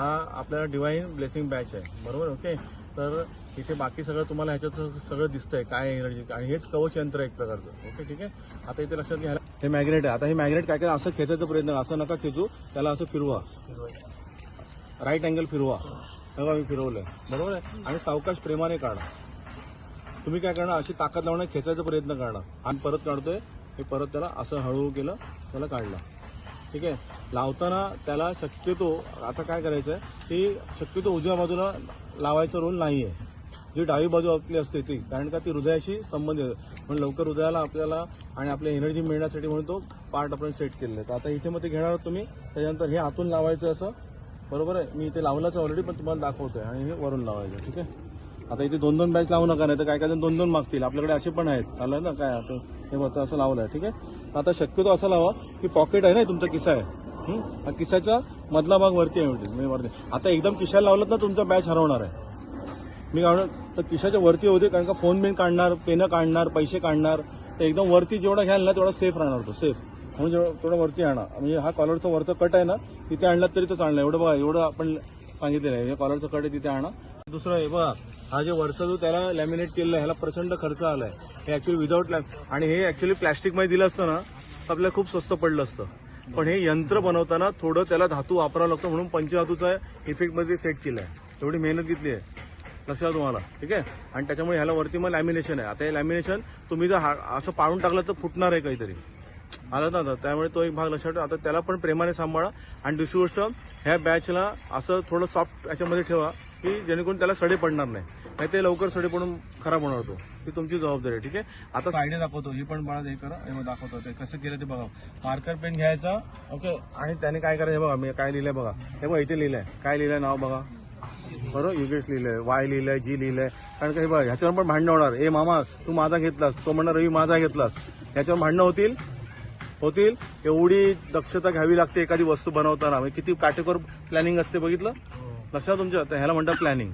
हा आपल्याला divine blessing batch आहे. बरोबर? ओके तर इथे बाकी सगळं तुम्हाला ह्याच्यात सगळं दिसतंय काय एनर्जी आणि हेच कवच यंत्र एक प्रकारचं. ओके ठीक आहे? आता इथे लक्षात घ्यायला हे मॅग्नेट आहे. आता हे मॅग्नेट काय काय असं खेचायचा प्रयत्न असं नका खेचू. त्याला असं फिरवा. राईट अँगल फिरवा. बघा मी फिरवलंय. बरोबर आहे? आणि सावकाश प्रेमाने काढा. तुम्ही काय करणार? अशी ताकद लावणं खेचायचा प्रयत्न करणार. आणि परत काढतोय. हे परत त्याला असं हळूहळू केलं त्याला काढला. ठीक आहे? लावताना त्याला शक्यतो आता काय करायचं आहे की शक्यतो उजव्या बाजूला लावायचा रोल नाही आहे जी डावी बाजू आपली असते ती कारण का ती हृदयाशी संबंधित म्हणून लवकर हृदयाला आपल्याला आणि आपल्या एनर्जी मिळण्यासाठी म्हणून तो पार्ट आपण सेट केलेला आहे तर आता इथे मध्ये घेणार आहोत तुम्ही त्याच्यानंतर हे आतून लावायचं असं. बरोबर आहे? मी इथे लावलंच ऑलरेडी पण तुम्हाला दाखवतोय आणि हे वरून लावायचं ठीक आहे? आता इथे दोन दोन बॅच लावू नका नाही तर काय काय दोन दोन मागतील. आपल्याकडे असे पण आहेत. आलं ना काय? आता हे मग असं लावलं आहे ठीक आहे? आता शक्यतो असं लावा की पॉकेट आहे ना तुमचा किस्सा आहे. हा किस्साचा मधला भाग वरती आहे म्हणजे वरती. आता एकदम किशाला लावलं ना तुमचा बॅच हरवणार आहे. मी काय तर किशाच्या वरती होते कारण का फोन बिन काढणार पेनं काढणार पैसे काढणार. तर एकदम वरती जेवढा घ्याल ना तेवढा सेफ राहणार तो सेफ म्हणून जेवढं तेवढं वरती आणा. म्हणजे हा कॉलरचा वरचा कट आहे ना तिथे आणला तरी तो चालणार एवढं बघा एवढं आपण सांगितलेलं आहे. कॉलरचा कट आहे तिथे आणा. दुसरं आहे बघा हा जे वरचा जो त्याला लॅमिनेट केलेला आहे ह्याला प्रचंड खर्च आला आहे हे ऍक्च्युली विदाऊट लॅम आणि हे ऍक्च्युली प्लॅस्टिकमध्ये दिलं असतं ना तर आपल्याला खूप स्वस्त पडलं असतं. पण हे यंत्र बनवताना थोडं त्याला धातू वापरावं लागतं म्हणून पंचधातूचा इफेक्टमध्ये सेट केलं आहे एवढी मेहनत घेतली आहे. लक्षात तुम्हाला. ठीक आहे? आणि त्याच्यामुळे ह्याला वरती मग लॅमिनेशन आहे. आता हे लॅमिनेशन तुम्ही जर हा- असं पाळून टाकलं तर फुटणार आहे काहीतरी. आलं ना आता? त्यामुळे तो एक भाग लक्षात ठेवा. आता त्याला पण प्रेमाने सांभाळा. आणि दुसरी गोष्ट ह्या बॅचला असं थोडं सॉफ्ट याच्यामध्ये ठेवा. की जेणेकरून त्याला सडे पडणार नाही. नाही ते लवकर सडे पडून खराब होणार तो. ही तुमची जबाबदारी आहे ठीक आहे? आता आयडिया दाखवतो ही पण मला हे करा. हे दाखवतो. ते कसं केलं ते बघा. मार्कर पेन घ्यायचा. ओके? आणि त्याने काय करायचं हे बघा. मी काय लिहिलंय बघा. हे बघा इथे लिहिलंय. काय लिहिलंय नाव बघा. बरोबर? युगेश लिहिलंय वाय लिहिलंय जी लिहिलंय. कारण का हे बघा ह्याच्यावर पण भांडणं होणार. ए मामा तू माझा घेतलास. तो म्हणणार रवी माझा घेतलास. ह्याच्यावर भांडणं होतील? होतील. एवढी दक्षता घ्यावी लागते एखादी वस्तू बनवताना. म्हणजे किती काटेकोर प्लॅनिंग असते बघितलं? लक्षात तुमच्या ह्याला म्हणतात प्लॅनिंग